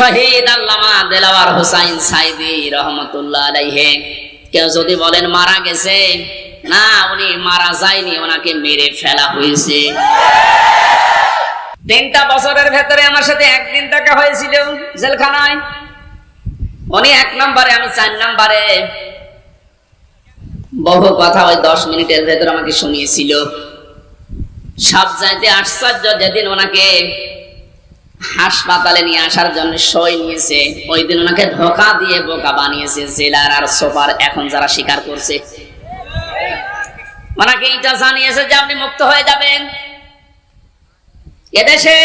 শহীদ আল্লামা দেলাওয়ার হোসাইন সাইদি রহমতুল্লাহ আলাইহে। কেউ যদি বলেন মারা গেছে, না, উনি মারা যায়নি, ওনাকে মেরে ফেলা হয়েছে। তিনটা বছরের ভেতরে আমার সাথে একদিন দেখা হয়েছিল জেলখানায়। উনি এক নম্বরে, আমি চার নম্বরে। বহু কথা ওই দশ মিনিটের ভেতর আমাকে শুনিয়েছিল। সব আশ্চর্য যেদিন ওনাকে হাসপাতালে নিয়ে আসার জন্য সই নিয়েছে। ওই দিন ওনাকে ধোকা দিয়ে বোকা বানিয়েছে জেলার আর সোপার, এখন যারা স্বীকার করছে। ওনাকে এটা জানিয়েছে যে আপনি মুক্ত হয়ে যাবেন। এদেশে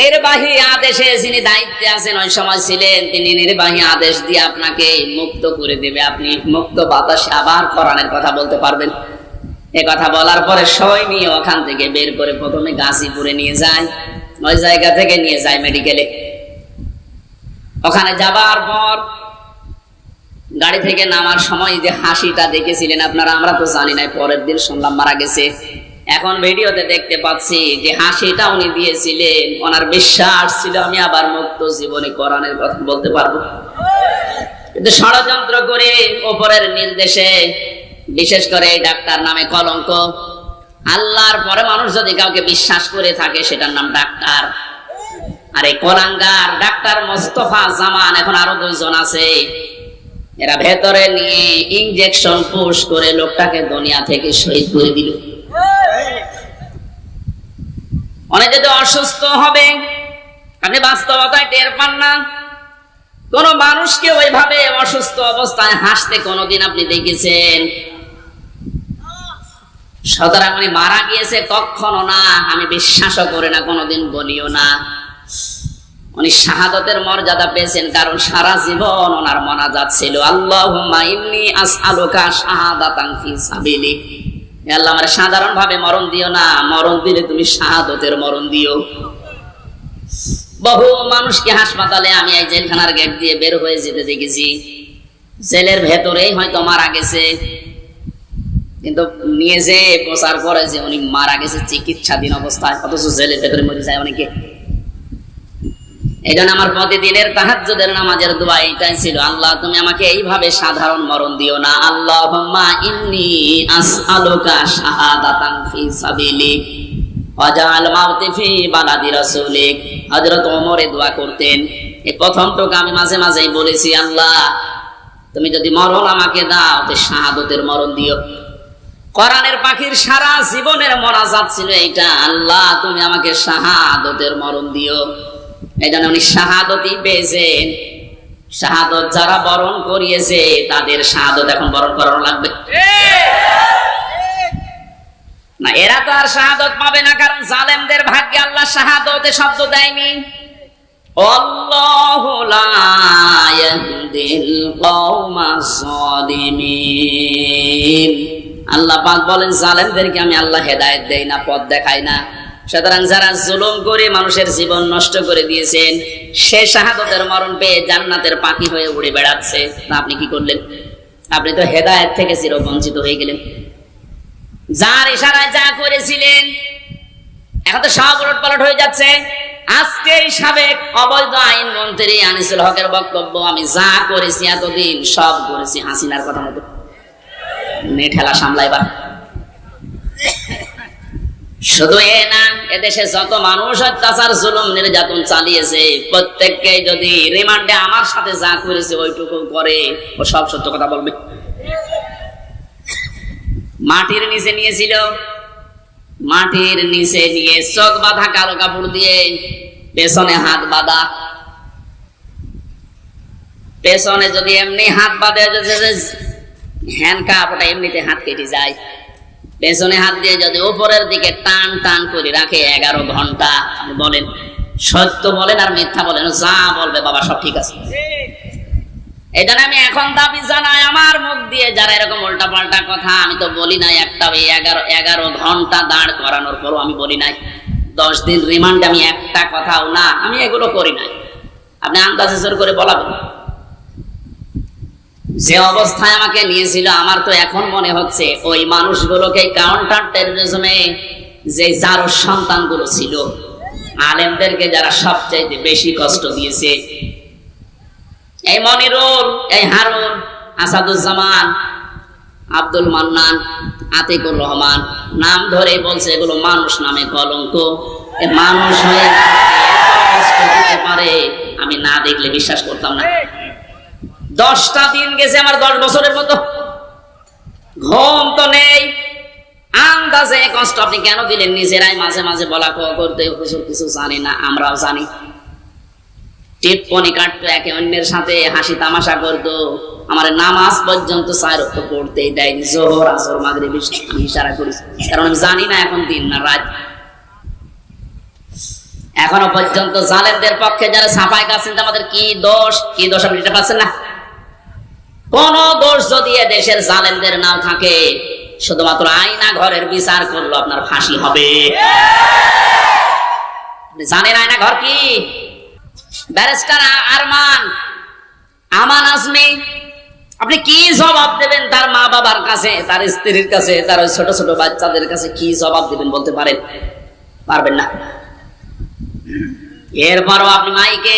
নির্বাহী আদেশে যিনি দায়িত্বে আছেন, ওই সময় ছিলেন, তিনি নির্বাহী আদেশ দিয়ে আপনাকে মুক্ত করে দেবে। আপনি মুক্ত বাতাসে আবার কোরআনের কথা বলতে পারবেন। এ কথা বলার পরে সই নিয়ে ওখান থেকে বের করে প্রথমে গাছিপুরে নিয়ে যায়। ওই জায়গা থেকে নিয়ে যায় মেডিকেলে ওখানে যাবার পর গাড়ি থেকে নামার সময় যে হাসিটা দেখেছিলেন আপনারা, আমরা তো জানি না পরের দিন শুনলাম মারা গেছে। এখন ভিডিওতে দেখতে পাচ্ছি যে হাসিটা উনি দিয়েছিলেন, ওনার বিশ্বাস ছিল আমি আবার মুক্ত জীবনে কোরআনের কথা বলতে পারব। কিন্তু ষড়যন্ত্র করে ওপরের নির্দেশে, বিশেষ করে এই ডাক্তার নামে কলঙ্ক আল্লাহর পরে মানুষ যদি কাউকে বিশ্বাস করে থাকে, সেটার নাম ডাক্তার। আর এই কলাঙ্গার, ডাক্তার মোস্তফা জামান, এখন আরও দুইজন আছে। এরা ভেতরে নিয়ে ইনজেকশন পুশ করে লোকটাকে দুনিয়া থেকে শহীদ করে দিল। অনেকে তো অসুস্থ হবে, আপনি বাস্তবতায় টের পান না। কোন মানুষকে ওইভাবে অসুস্থ অবস্থায় হাসতে কোনোদিন আপনি দেখেছেন। সুতরাং উনি মারা গিয়েছে, কখনো না। আমি বিশ্বাসও করে না, কোনোদিন বলিও না। উনি শাহাদতের মর্যাদা পেয়েছেন, কারণ সারা জীবন ওনার মনাজাত ছিল। আল্লাহুম্মা ইন্নী আসআলুকা শাহাদাতান ফি সাবিলিক। আল্লাহ, আমার সাধারণ ভাবে মরণ দিও না। মরণ দিলে তুমি শাহাদতের মরণ দিও। বহু মানুষকে হাসপাতালে আমি এই জেলখানার গেট দিয়ে বের হয়ে যেতে দেখেছি। জেলের ভেতরেই হয়তো মারা গেছে। কিন্তু নিয়ে যে প্রচার করে যে উনি মারা গেছে, চিকিৎসাধীন অবস্থায়, অথচ জেলের ভেতরে মরে যায় অনেকে। এই জন্য আমার প্রতিদিনের তাহাজ্জুদের নামাজের দোয়া এটাই ছিল। আল্লাহ, তুমি আমাকে এইভাবে সাধারণ মরণ দিও না। আল্লাহ ইন্নি আসআলুকা শাহাদাতান ফি সাবিলিক ওয়াজআল মাউতি ফি বালাদি রাসূলিক। হযরত ওমরে দোয়া করতেন। এই আমি মাঝে মাঝেই বলেছি, আল্লাহ, তুমি যদি মরণ আমাকে দাও, তো শাহাদতের মরণ দিও। কোরআনের পাখির সারা জীবনের মরাজাত ছিল এইটা। আল্লাহ, তুমি আমাকে শাহাদতের মরণ দিও। এই জন্য উনি শাহাদতই পেয়েছেন। শাহাদত যারা বরণ করিয়েছে, তাদের শাহাদত এখন বরণ করানো লাগবে। না, এরা তো আর শাহাদত পাবে না, কারণ জালেমদের ভাগ্যে আল্লাহ শাহাদতে শব্দ দেয়নি। আল্লাহু লা ইয়াহদিল কওমাস সালিমিন আল্লাহ পাক বলেন, জালেমদেরকে আমি আল্লাহ হেদায়েত দেই না, পথ দেখাই না। সুতরাং যারা জুলুম করে মানুষের জীবন নষ্ট করে দিয়েছেন, সে শাহাদতের মরণ পেয়ে জান্নাতের পাখি হয়ে উড়ে বেড়াচ্ছে। তা আপনি কি করলেন? আপনি তো হেদায়েত থেকে চির বঞ্চিত হয়ে গেলেন। যার ইশারায় যা করেছিলেন, এখন তো সব উলট পালট হয়ে যাচ্ছে। আজকে সাবেক অবৈধ আইন মন্ত্রী আনিসুল হকের বক্তব্য, আমি যা করেছি এতদিন সব করেছি হাসিনার কথা মতো। নে ঠেলা সামলাইবার শুধু এ না, এদেশে যত মানুষ অত্যাচার, জুলুম, নির্যাতন চালিয়েছে প্রত্যেককে যদি রিমান্ডে আমার সাথে যা করেছে, ওইটুকু করে, ও সব সত্য কথা বলবে। মাটির নিচে নিয়েছিল, মাটির নিচে নিয়ে চোখ বাঁধা কালো কাপড় দিয়ে পেছনে হাত বাঁধা। পেছনে যদি এমনি হাত বাঁধে হ্যান্ড কাপ এমনিতে হাত কেটে যায়। পেছনে হাত দিয়ে যদি উপরের দিকে টান টান করে রাখে এগারো ঘণ্টা, আপনি বলেন, সত্য বলেন আর মিথ্যা বলেন, যা বলবে বাবা সব ঠিক আছে। আমি এখন দাবি জানাই, আমার মুখ দিয়ে যারা এরকম উল্টা পাল্টা কথা, আমি তো বলি নাই একটা ওই এগারো এগারো ঘণ্টা দাঁড় করানোর পরও আমি বলি নাই। দশ দিন রিমান্ড আমি একটা কথাও না, আমি এগুলো করি নাই। আপনি আন্দাজ করে বলাবেন? যে অবস্থায় আমাকে নিয়েছিল, আমার তো এখন মনে হচ্ছে ওই মানুষগুলোকে কাউন্টার টেরোরিজমে যে যার সন্তানগুলো ছিল, আলেমদেরকে যারা সবচাইতে বেশি কষ্ট দিয়েছে। এই মনিরুল, এই হারুন, আসাদুজ্জামান, আব্দুল মান্নান, আতিকুর রহমান, নাম ধরে বলছে এগুলো মানুষ নামে কলঙ্ক। মানুষ হয়ে পারে, আমি না দেখলে বিশ্বাস করতাম না। দশটা দিন গেছে আমার দশ বছরের মতো। ঘুম তো নেই। আন্দাজে কষ্ট আপনি কেন দিলেন? নিজেরাই মাঝে মাঝে বলা করতে, হুজুর, কিছু জানি না, আমরাও জানি। টিপ্পনি কাটতো, একে অন্যের সাথে হাসি তামাশা করতো। আমার নামাজ পর্যন্ত চার রক্ত পড়তে দেয়নি জোহর, আসর, মাগরিব আমি ইশারা করি। কারণ আমি জানি না এখন দিন না রাত। এখনও পর্যন্ত জালেমদের পক্ষে যারা ছাপাই কাছেন আমাদের কি দোষ? কি দোষ আপনি এটা পাচ্ছেন না? কোন দোষ যদি দেশের জালেমদের নাও থাকে, শুধুমাত্র আয়না ঘরের বিচার করল আপনার ফাঁসি হবে। জানেন আয়না ঘর কি? ব্যারিস্টার আরমান, আমান আজমি, আপনি কি জবাব দেবেন তার মা বাবার কাছে, তার স্ত্রীর কাছে, তার ওই ছোট ছোট বাচ্চাদের কাছে কি জবাব দেবেন বলতে পারেন? পারবেন না। এরপরও আপনি মাইকে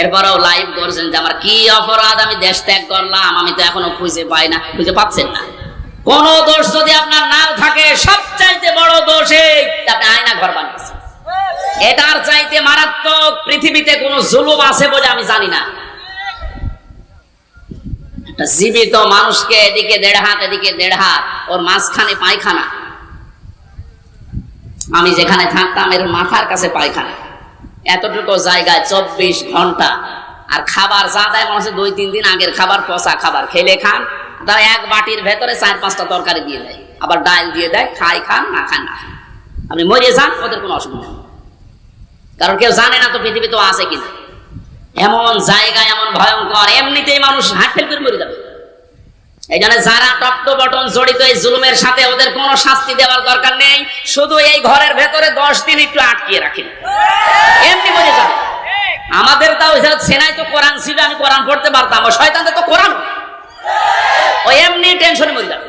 এরপরও লাইভ করছেন যে, আমার কি অপরাধ? আমি দেশ ত্যাগ করলাম, আমি তো এখনও খুঁজে পাই না। খুঁজে পাচ্ছেন না। কোন দোষ যদি আপনার নাও থাকে, সবচাইতে বড় দোষ আপনি আয়না ঘর বানিয়েছেন। এটার চাইতে মারাত্মক পৃথিবীতে কোন জুলুম আছে বলে আমি জানি না। জীবিত মানুষকে এদিকে দেড় হাত, এদিকে দেড় হাত, ওর মাঝখানে পায়খানা। আমি যেখানে থাকতাম, এর মাথার কাছে পায়খানা। এতটুকু জায়গায় চব্বিশ ঘণ্টা। আর খাবার যা দেয় মানুষের দুই, তিন দিন আগের খাবার, পচা খাবার। খেলে খান, তারা এক বাটির ভেতরে চার, পাঁচটা তরকারি দিয়ে দেয়। আবার ডাল দিয়ে দেয় খাই খান, না খান না খান। আপনি মরে যান, ওদের কোনো অসুবিধা নেই। কারণ কেউ জানে না তো পৃথিবী তো আছে কিনা। এমন জায়গা, এমন ভয়ঙ্কর, এমনিতেই মানুষ হাট ফেল করে মরে যাবে। এই জন্য যারা টপ্ট বটন জড়িত এই জুলুমের সাথে ওদের কোনো শাস্তি দেওয়ার দরকার নেই। শুধু এই ঘরের ভেতরে দশ দিন একটু আটকিয়ে রাখেন। এমনি মরে যাবে আমাদের তাও সেনাই তো কোরআন ছিল, আমি কোরআন পড়তে পারতাম। ও শয়তানদের তো কোরআন। ও এমনি টেনশনে মরে যাবে।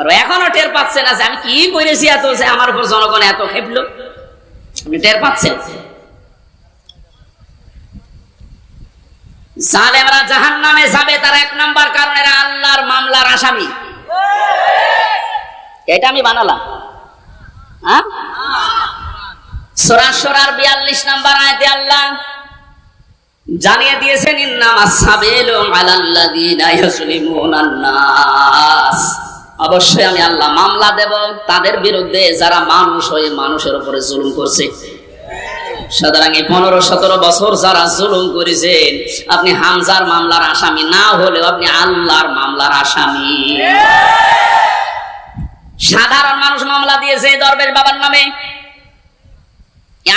আর এখনও টের পাচ্ছে না যে আমি কি করেছি এত যে আমার উপর জনগণ এত খেপলো। আপনি টের পাচ্ছেন? জালেমরা জাহান নামে যাবে, তার এক নাম্বার কারণ এরা আল্লাহর মামলার আসামি। এটা আমি বানালাম। হ্যাঁ? অবশ্যই আমি আল্লাহ মামলা দেব। তাদের বিরুদ্ধে যারা মানুষ হয়ে মানুষের উপরে জুলুম করছে সুতরাং এই পনেরো সতেরো বছর যারা জুলুম করেছেন, আপনি হামজার মামলার আসামি, না হলেও আপনি আল্লাহর মামলার আসামি। সাধারণ মানুষ মামলা দিয়েছে দরবেশ বাবার নামে।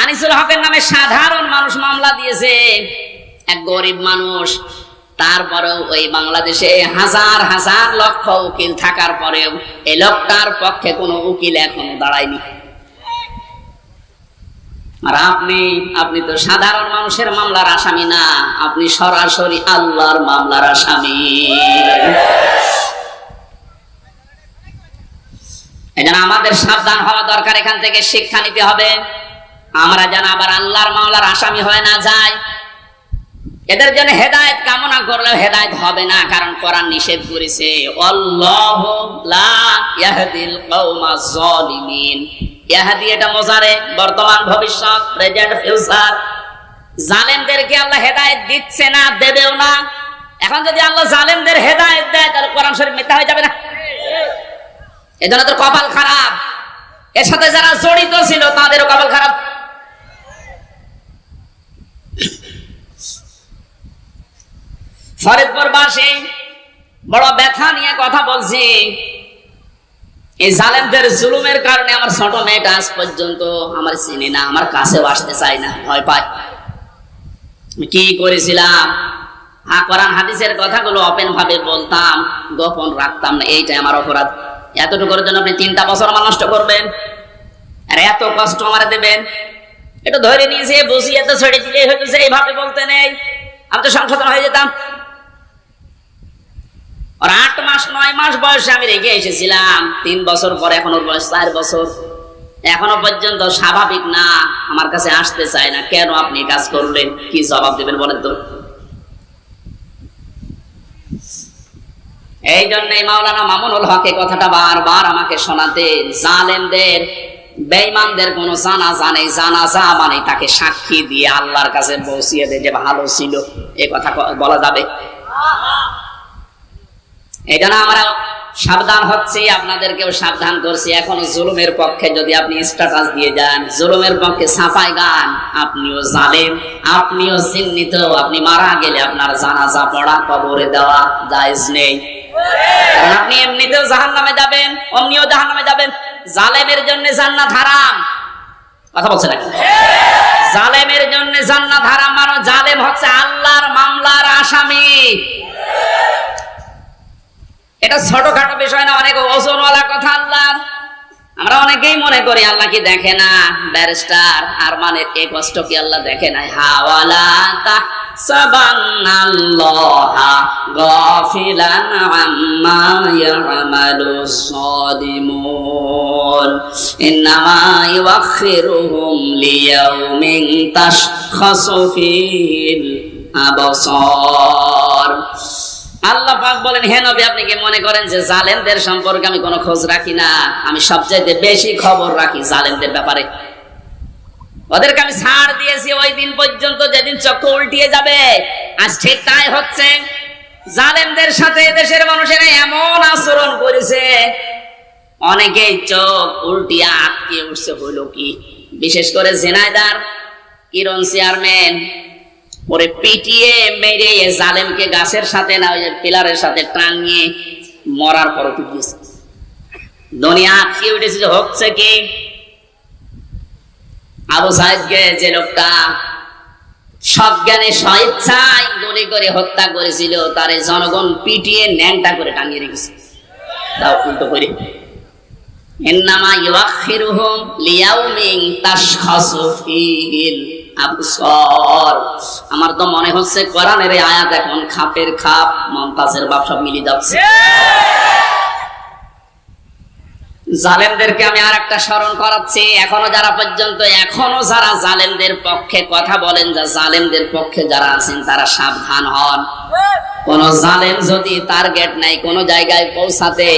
আনিসুল হকের নামে সাধারণ মানুষ মামলা দিয়েছে। এক গরিব মানুষ, তারপরেও ওই বাংলাদেশে হাজার হাজার লক্ষ উকিল থাকার পরেও এই লোকটার পক্ষে কোনো উকিল এখনও দাঁড়ায়নি। আর আপনি আপনি তো সাধারণ মানুষের মামলার আসামি না। আপনি সরাসরি আল্লাহর মামলার আসামি। আমাদের সাবধান হওয়া দরকার, এখান থেকে শিক্ষা নিতে হবে। আমরা যেন আবার আল্লাহর মামলার আসামি হয়ে না যায় এদের জন্য হেদায়েত কামনা করলেও হেদায়েত হবে না, কারণ কোরআন নিষেধ করেছে। ইয়াহদি এটা মোজারে, বর্তমান ভবিষ্যৎ প্রেজেন্ট ফিউচার জালেমদেরকে আল্লাহ হেদায়েত দিচ্ছে না, দেবেও না। এখন যদি আল্লাহ জালেমদের হেদায়েত দেয়, তাহলে কোরআন শরীফ মিথ্যা হয়ে যাবে না। এজন্য তোর কপাল খারাপ। এর সাথে যারা জড়িত ছিল, তাদেরও কপাল খারাপ। ফরিদপুর বাসে, বড় ব্যথা নিয়ে কথা বলছি। এই জালেমদের জুলুমের কারণে আমার ছোট মেয়েটা আজ পর্যন্ত আমার চিনি না, আমার কাছেও আসতে চাই না, ভয় পায়। কি করেছিলাম? হ্যাঁ কোরআন হাদিসের কথাগুলো ওপেন ভাবে বলতাম, গোপন রাখতাম না, এইটাই আমার অপরাধ। এতটুকুর জন্য আপনি তিনটা বছর আমার নষ্ট করবেন, আর এত কষ্ট আমার দেবেন। এটা ধরে নিয়েছে বসিয়ে তো ছেড়ে দিলে হয়তো এইভাবে বলতে নেই। আমি তো সংশোধন হয়ে যেতাম। আর আট মাস, নয় মাস বয়সে আমি রেখে এসেছিলাম। তিন বছর পরে এখন ওর বয়স চার বছর। এখনও পর্যন্ত স্বাভাবিক না, আমার কাছে আসতে চায় না। কেন আপনি কাজ করলেন? কি জবাব দেবেন বলেন তো? এই জন্যই মাওলানা মামুনুল হকে কথাটা বারবার আমাকে শোনাতে, জালেমদের, বেঈমানদের কোনো জানাজা নেই জানাজা মানে তাকে সাক্ষী দিয়ে আল্লাহর কাছে পৌঁছিয়ে দেয় যে ভালো ছিল। এ কথা বলা যাবে? এই জন্য আমরা সাবধান হচ্ছি, আপনাদেরকেও সাবধান করছি। এখন জুলুমের পক্ষে যদি আপনি স্ট্যাটাস দিয়ে যান, জুলুমের পক্ষে ছাপাই গান, আপনিও জালেম, আপনিও চিহ্নিত আপনি মারা গেলে আপনার জানাজা পড়া, কবরে দেওয়া জায়েজ নেই। আপনি এমনিতেও জাহান নামে যাবেন, অমনিও জাহান নামে যাবেন। জালেমের জন্য জান্নাত হারাম। কথা বলছে নাকি? জালেমের জন্য জান্নাত হারাম মানে জালেম হচ্ছে আল্লাহর মামলার আসামি। এটা ছোটখাটো বিষয় না, অনেক ওজনওয়ালা কথা আল্লাহ। আমরা অনেকেই মনে করি আল্লাহ কি দেখে না, ব্যারিস্টার, আর মানে এই কষ্ট কি আল্লাহ দেখে না হাওয়ালা ফিল আবসার। আল্লাহ পাক বলেন, হে নবী, আপনি কি মনে করেন যে জালেমদের সম্পর্কে আমি কোনো খোঁজ রাখি না? আমি সবচাইতে বেশি খবর রাখি জালেমদের ব্যাপারে। ওদেরকে আমি ছাড় দিয়েছি ওই দিন পর্যন্ত, যেদিন চক্র উল্টিয়ে যাবে। আজ ঠিক তাই হচ্ছে। জালেমদের সাথে দেশের মানুষেরা এমন আচরণ করেছে। অনেকেই চোখ উল্টিয়ে আটকে উঠছে হইল কি? বিশেষ করে জেনাইদার কিরণ চেয়ারম্যান ওরে পিটিয়ে মেরে জালেমকে গাছের সাথে না, ওই যে পিলারের সাথে টাঙিয়ে মরার পর পিটিয়েছে দুনিয়া আটকে উঠেছে যে হচ্ছে কি? আবু সাহেবকে যে লোকটা সজ্ঞানে স্বেচ্ছায় গুলি করে হত্যা করেছিল, তারে জনগণ পিটিয়ে ন্যাংটা করে টাঙিয়ে রেখেছে। দাও উল্টো করে। ইন্নামা ইউআখিরুহুম লিয়াউমিন তাশখাসু ফীহিল আবসার আমার তো মনে হচ্ছে কোরআনের আয়াত এখন খাপের খাপ, মমতাজের বাপ সব মিলে যাচ্ছে। জালেমদেরকে আমি আর একটা স্মরণ করাচ্ছি। এখনও যারা পর্যন্ত, এখনও যারা জালেমদের পক্ষে কথা বলেন, যা জালেমদের পক্ষে যারা আছেন, তারা সাবধান হন। কোন জালেম যদি টার্গেট নাই কোন জায়গায় পৌঁছাতে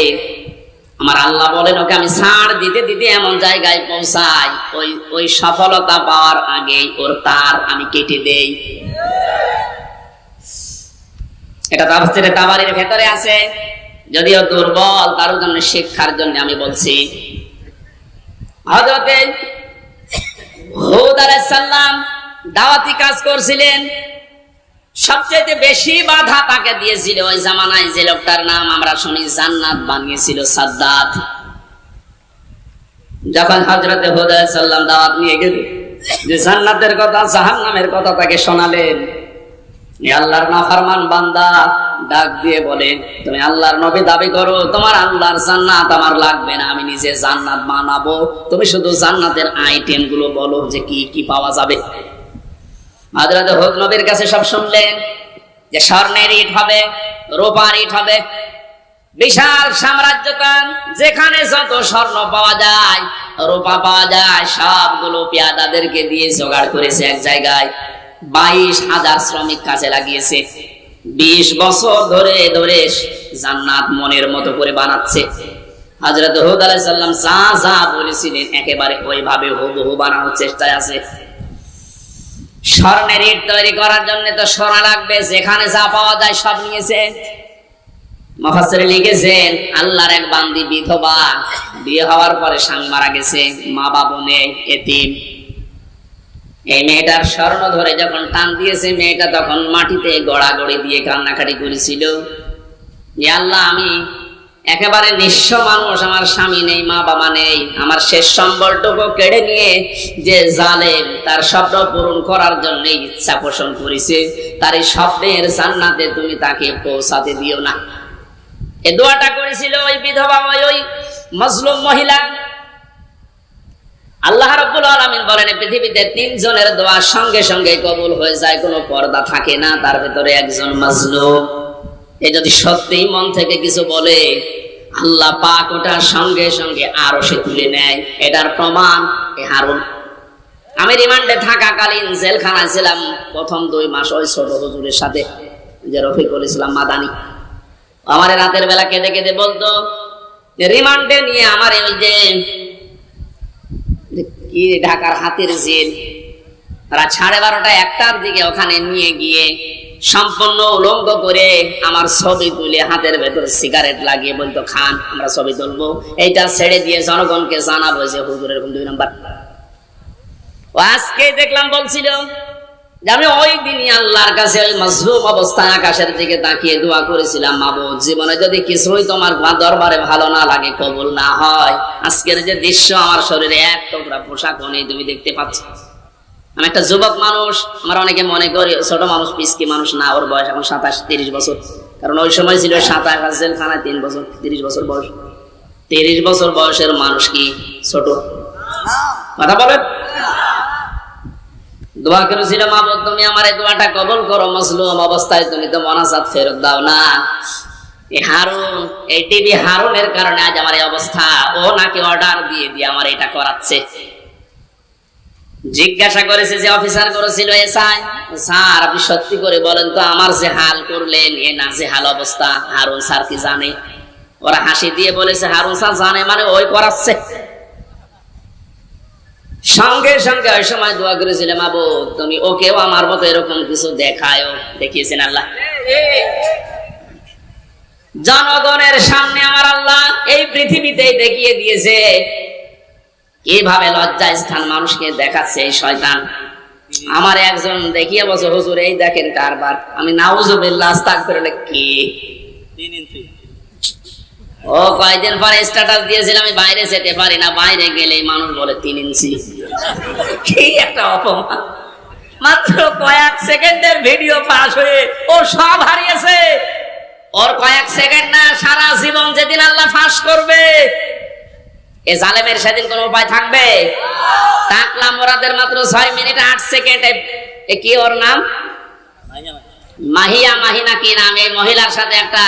আমার আল্লাহ বলেন, ওকে আমি ছাড় দিতে দিতে এমন জায়গায় পৌঁছাই। ওই ওই সফলতা পাওয়ার আগেই ওর তার আমি কেটে দেই। এটা তাফসিরে তাবারির ভেতরে আছে। যদিও দুর্বল, তার জন্য শিক্ষার জন্য আমি বলছি। হযরতে হুদ আলাইহিস সালাম দাওয়াতি কাজ করছিলেন। সবচেয়ে বেশি বাধা তাকে দিয়েছিল ওই জামানায় যে লোকটার নাম আমরা শুনি জান্নাত বানিয়েছিল সাদ্দাত। যখন হজরতে হুদায় সাল্লাম দাওয়াত নিয়ে গেল, যে জান্নাতের কথা, জাহান্নামের কথা তাকে শোনালেন। আল্লাহর নাফরমান বান্দা ডাক দিয়ে বলে, তুমি আল্লাহর নবী দাবি করো, তোমার আল্লাহর জান্নাত আমার লাগবে না, আমি নিজে জান্নাত বানাবো। তুমি শুধু জান্নাতের আইটেমগুলো বলো যে কি কি পাওয়া যাবে? হাজরাতে হুদ নবীর কাছে সব শুনলেন যে স্বর্ণের ইট হবে, রূপার ইট হবে। বিশাল যেখানে যত স্বর্ণ পাওয়া যায়, রূপা পাওয়া যায়, সবগুলো পেয়াদাদেরকে দিয়ে জোগাড় করেছে এক জায়গায়। বাইশ হাজার শ্রমিক কাজে লাগিয়েছে। বিশ বছর ধরে ধরে জান্নাত মনের মতো করে বানাচ্ছে। হাজরত হুদ আলাইহিস সালাম যা যা বলেছিলেন, একেবারে ওইভাবে হুবহু বানানোর চেষ্টায় আছে। স্বর্ণের ইট তৈরি করার জন্য তো সোনা লাগবে, যেখানে যা পাওয়া যায় সব নিয়েছে। মফাসির লিখেছেন, আল্লাহর এক বান্দি বিধবা বিয়ে হওয়ার পরে স্বামী মারা গেছে, মা বাবু নেই এই মেয়েটার স্বর্ণ ধরে যখন টান দিয়েছে, মেয়েটা তখন মাটিতে গড়াগড়ি দিয়ে কান্নাকাটি করেছিল। আল্লাহ, আমি একেবারে নিঃস্ব মানুষ, আমার স্বামী নেই, মা বাবা নেই। আমার শেষ সম্বলটুকু কেড়ে নিয়ে যে জালেম, তার স্বপ্ন পূরণ করার জন্য ইচ্ছা পোষণ করেছে, তার এই স্বপ্নের জান্নাতে তুমি তাকে পৌঁছাতে দিও না। এ দোয়াটা করেছিল ওই বিধবা ওই মজলুম মহিলা। আল্লাহ রাব্বুল আলামিন বলেন পৃথিবীতে তিনজনের দোয়া সঙ্গে সঙ্গে কবুল হয়ে যায়, কোনো পর্দা থাকে না, তার ভিতরে একজন মাজলুম। এ যদি সত্যিই মন থেকে কিছু বলে, আল্লাহ পাক ওটার সঙ্গে সঙ্গে আরও সে তুলে নেয়। এটার প্রমাণ এ হারুন। আমি রিমান্ডে থাকাকালীন জেলখানায় ছিলাম, প্রথম দুই মাস ওই ছোট হুজুরের সাথে, যে রফিকুল ইসলাম মাদানি। আমার রাতের বেলা কেঁদে কেঁদে বলতো রিমান্ডে নিয়ে আমার ওই যে কি ঢাকার হাতের জেল, রাত সাড়ে বারোটা একটার দিকে ওখানে নিয়ে গিয়ে সম্পূর্ণ উলঙ্গ করে আমার ছবি তুলে হাতের ভেতর সিগারেট লাগিয়ে বলতো, খান, আমরা ছবি তুলবো। এইটা ছেড়ে দিয়ে জনগণকে জানাব যে হুজুর এরকম দুই নম্বর। আজকে দেখলাম বলছিল আমি ওই দিনই আল্লাহর কাছে ওই মজলুম অবস্থায় আকাশের দিকে তাকিয়ে দোয়া করেছিলাম, মাবুদ, জীবনে যদি কিছুই তোমার দরবারে ভালো না লাগে, কবুল না হয়। আজকের যে দৃশ্য, আমার শরীরে এক টুকরা পোশাক নেই তুমি দেখতে পাচ্ছ। আমি একটা যুবক মানুষ, আমার অনেকে মনে করি ছোট মানুষ পিসকি মানুষ না, ওর বয়স এখন সাতাশ, তিরিশ বছর। কারণ ওই সময় ছিল সাতাশ জেলখানায় তিন বছর, তিরিশ বছর বয়স। তিরিশ বছর বয়সের মানুষ কি ছোট? কথা বলেন? দোয়া করেছিল মা তুমি আমার এই দোয়াটা কবল করো মসলুম অবস্থায় তুমি তো মনাসাত ফেরত দাও না। এই হারুন, এই টিভি হারুনের কারণে আজ আমার এই অবস্থা। ও নাকি অর্ডার দিয়ে দিয়ে আমার এটা করাচ্ছে। জিজ্ঞাসা করেছে যে, অফিসার করেছিল এসআই স্যার? আপনি সত্যি করে বলেন তো, আমার যে হাল করলেন, এ না যে হাল অবস্থা, হারুন স্যার কি জানে? ওরা হাসি দিয়ে বলেছে, হারুন স্যার জানে মানে ওই করাচ্ছে সঙ্গে সঙ্গে ওই সময় দোয়া করেছিলাম আবু তুমি ওকেও আমার মতো এরকম কিছু দেখায় দেখিয়েছেন আল্লাহ। জনগণের সামনে আমার আল্লাহ এই পৃথিবীতেই দেখিয়ে দিয়েছে কীভাবে লজ্জা স্থান মানুষকে দেখাচ্ছে এই শয়তান। আমার একজন দেখিয়ে বসে হুজুর, এই দেখেন কারবার। আমি নাউজুবিল্লাহ, আস্তাগফিরুল্লাহ, কি? তিন ইঞ্চি ও কয়েকদিন পরে স্ট্যাটাস দিয়েছিল আমি বাইরে যেতে পারি না। বাইরে গেলেই মানুষ বলে, তিন ইঞ্চি। কি একটা অপমান। মাত্র কয়েক সেকেন্ডের ভিডিও পাস হয়ে ও সব হারিয়েছে। ওর কয়েক সেকেন্ড না, সারা জীবন যেদিন আল্লাহ ফাঁস করবে এ জালেমের সেদিন কোন উপায় থাকবে? টাকলা মোরাদের মাত্র ছয় মিনিট আট সেকেন্ড। এ কি ওর নাম? মাহিয়া মাহিনা কি নাম? এই মহিলার সাথে একটা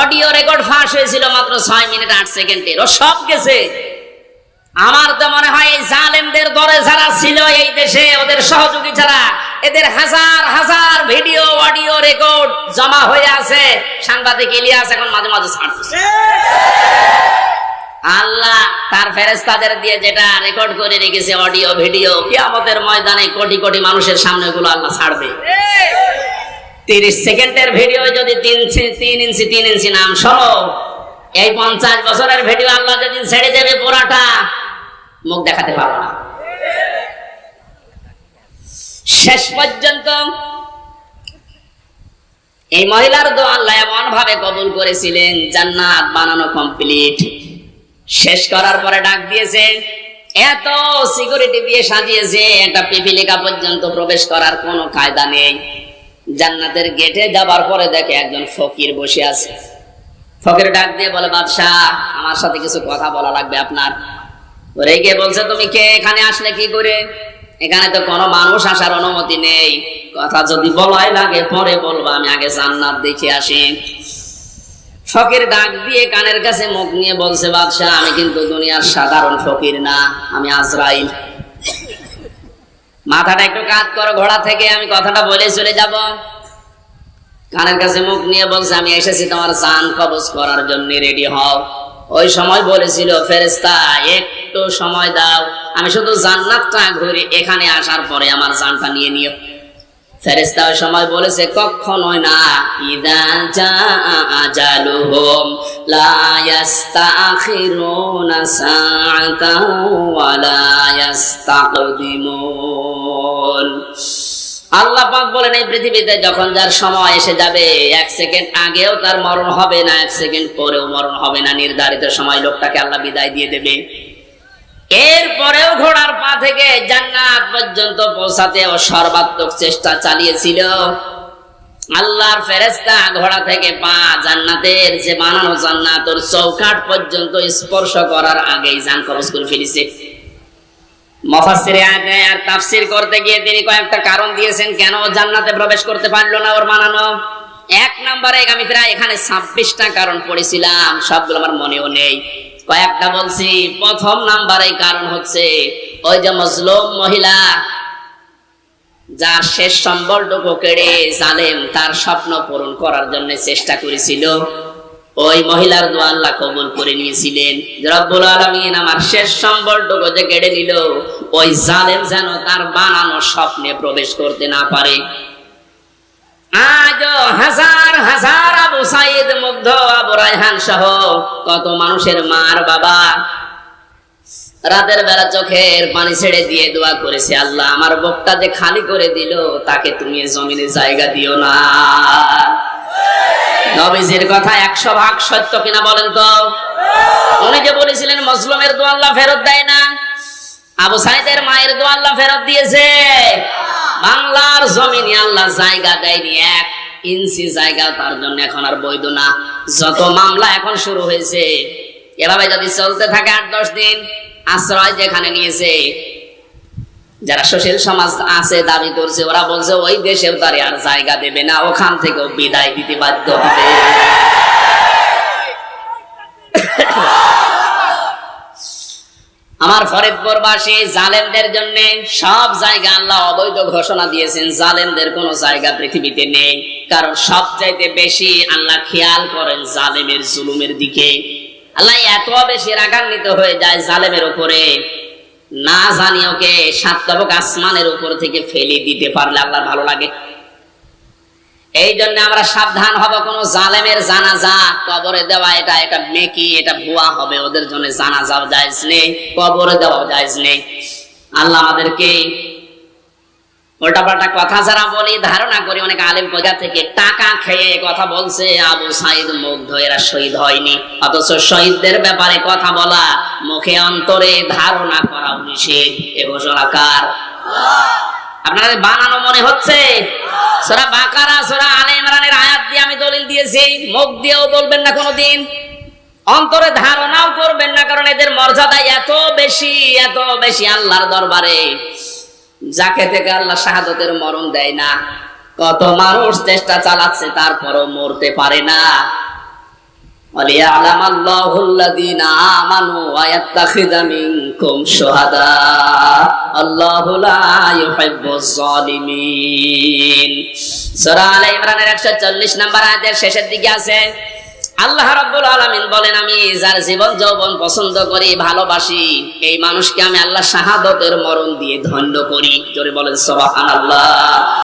অডিও রেকর্ড ফাঁস হয়েছিল মাত্র ছয় মিনিট আট সেকেন্ডের ও সব গেছে। আমার তো মনে হয় এই জালেমদের দরে যারা ছিল এই দেশে, ওদের সহযোগী ছাড়া এদের হাজার হাজার ভিডিও, অডিও রেকর্ড জমা হয়ে আছে। সাংবাদিক ইলিয়াস এখন মাঝে মাঝে ছাড়তেছে। আল্লাহ তার ফেরেস্তাদের দিয়ে যেটা রেকর্ড করে রেখেছে অডিও ভিডিও কিয়ামতের ময়দানে কোটি কোটি মানুষের সামনে ওগুলো আল্লাহ ছাড়বে। তিরিশ সেকেন্ডের ভিডিও যদি তিন তিন ইঞ্চি তিন ইঞ্চি নাম শোনো, এই পঞ্চাশ বছরের ভিডিও আল্লাহ যেদিন ছেড়ে দেবে পুরাটা, মুখ দেখাতে পারব না। শেষ পর্যন্ত এই মহিলার দোয়া আল্লাহ এমন ভাবে কবুল করেছিলেন, জান্নাত বানানো কমপ্লিট শেষ করার পরে ডাক দিয়েছে, এত সিকিউরিটি দিয়ে সাজিয়েছে, একটা পিপিলিকা পর্যন্ত প্রবেশ করার কোনো কায়দা নেই। জান্নাতের গেটে যাবার পরে দেখে একজন ফকির বসে আছে। ফকির ডাক দিয়ে বলে বাদশাহ আমার সাথে কিছু কথা বলা লাগবে আপনার। রেগে বলছে? তুমি কে? এখানে আসলে কি করে? এখানে তো কোনো মানুষ আসার অনুমতি নেই। কথা যদি বলাই লাগে, পরে বলব। আমি আগে জান্নাত দেখে আসি। ফকির ডাক দিয়ে কানের কাছে মুখ নিয়ে বলছে, বাদশাহ, আমি কিন্তু দুনিয়ার সাধারণ ফকির না, আমি আজরাইল। মাথাটা একটু কাজ করো, ঘোড়া থেকে আমি কথাটা বলে চলে যাব। কানের কাছে মুখ নিয়ে বলছে, আমি এসেছি তোমার জান কবজ করার জন্য, রেডি হও। ওই সময় বলেছিল ফেরেস্তা একটু সময় দাও। আমি শুধু জান্নাতটা ঘুরে এখানে আসার পরে আমার জানটা নিয়ে নিও। ফেরেস্তা সময় বলেছে কখনোই না। ইদা ইয়াস্তাকদিমুন। আল্লাহ পাক বলেন, এই পৃথিবীতে যখন যার সময় এসে যাবে, এক সেকেন্ড আগেও তার মরণ হবে না, এক সেকেন্ড পরেও মরণ হবে না। নির্ধারিত সময় লোকটাকে আল্লাহ বিদায় দিয়ে দেবে। এরপরেও ঘোড়ার পা থেকে জান্নাত পর্যন্ত পৌঁছাতে ও সর্বাত্মক চেষ্টা চালিয়েছিল। আল্লাহর ফেরেস্তা ঘোড়া থেকে পা জান্নাতের যে বানানো জান্নাত ওর চৌকাট পর্যন্ত স্পর্শ করার আগেই জান কবজ করে ফেলেছে। মফাসিরে আর তাফসির করতে গিয়ে তিনি কয়েকটা কারণ দিয়েছেন, কেন জান্নাতে প্রবেশ করতে পারল না ওর বানানো। এক নম্বরে আমি প্রায় এখানে ছাব্বিশটা কারণ পড়েছিলাম, সবগুলো আমার মনেও নেই। কয়েকটা বলছি, প্রথম নাম্বারে কারণ হচ্ছে, ওই যে মজলুম মহিলা, যার শেষ সম্বলটুকু কেড়ে জালেম তার স্বপ্ন পূরণ করার জন্য চেষ্টা করেছিল, ওই মহিলার দোয়া আল্লাহ কবুল করে নিয়েছিলেন। রব্বুল আলামিন আমার শেষ সম্বলটুকু যে কেড়ে নিল, ওই জালেম যেন তার বানানো স্বপ্নে প্রবেশ করতে না পারে। আজ হাজার হাজার আবু সাইদ আবু রায়হান সহ কত মানুষের মার বাবা। রাতের বেলা চোখের পানি ছেড়ে দিয়ে দোয়া করেছে, আল্লাহ আমার যে খালি করে দিল, তাকে তুমি জমিনে জায়গা দিও না। নবীজির কথা একশো ভাগ সত্য কিনা বলেন তো? উনি যে বলেছিলেন, মজলুমের দোয়া আল্লাহ ফেরত দেয় না। আবু সাইদের মায়ের দোয়া আল্লাহ ফেরত দিয়েছে। বাংলার জমিনে আল্লাহ জায়গা দেয়নি এক ইঞ্চি জায়গা তার জন্য এখন আর বৈধ না যত মামলা এখন শুরু হয়েছে এভাবে যদি চলতে থাকে আট দশ দিন আশ্রয় যেখানে নিয়েছে যারা সুশীল সমাজ আছে দাবি করছে ওরা বলছে ওই দেশেও তারে আর জায়গা দেবে না ওখান থেকেও বিদায় দিতে বাধ্য হবে আমার ফরিদপুরবাসী জালেমদের জন্য সব জায়গা আল্লাহ অবৈধ ঘোষণা দিয়েছেন, জালেমদের কোনো জায়গা পৃথিবীতে নেই। কারণ সব চাইতে বেশি আল্লাহ খেয়াল করেন জালেমের জুলুমের দিকে। আল্লাহ এত বেশি রাগান্বিত হয়ে যায় জালেমের উপরে। না জানি ওকে সাতটাবক আসমানের উপর থেকে ফেলে দিতে পারলে আল্লাহর ভালো লাগে। এই জন্য আমরা সাবধান হব, কোন জালেমের জানাজা, কবরে দেওয়া, এটা এটা মেকি এটা ভুয়া হবে, ওদের জন্য জানাজাও জায়জ নেই, কবরে দেওয়াও জায়জ নেই। আল্লাহ আমাদেরকে কথা যারা বলি, ধারণা করি, অনেক থেকে টাকা খেয়ে কথা বলছে, আবু সাইদ মুগ্ধ, এরা শহীদ হয়নি। অথচ শহীদদের ব্যাপারে কথা বলা, মুখে অন্তরে ধারণা করা নিষেধ, এ ঘোষণাকার আপনাদের বানানো মনে হচ্ছে? সোরা বাকারা, সোরা আলে ইমরানের আয়াত দিয়ে আমি দলিল দিয়েছি। মুখ দিয়েও বলবেন না কোনোদিন। অন্তরে ধারণাও করবেন না, কারণ এদের মর্যাদা এত বেশি এত বেশি আল্লাহর দরবারে। যাকে থেকে আল্লাহ শাহাদতের মরণ দেয় না, কত মানুষ চেষ্টা চালাচ্ছে, তারপরও মরতে পারে না। وليعلم الله الذين آمنوا ويتخذ منكم شهداء الله لا يحب الظالمين সূরা আলে ইমরানের 140 নম্বর আয়াতের শেষের দিকে আছে আল্লাহ রাব্বুল আলামিন বলেন আমি যার জীবন যৌবন পছন্দ করি ভালোবাসি এই মানুষকে আমি আল্লাহ শাহাদতের মরণ দিয়ে ধন্য করি জোরে বলেন সুবহানাল্লাহ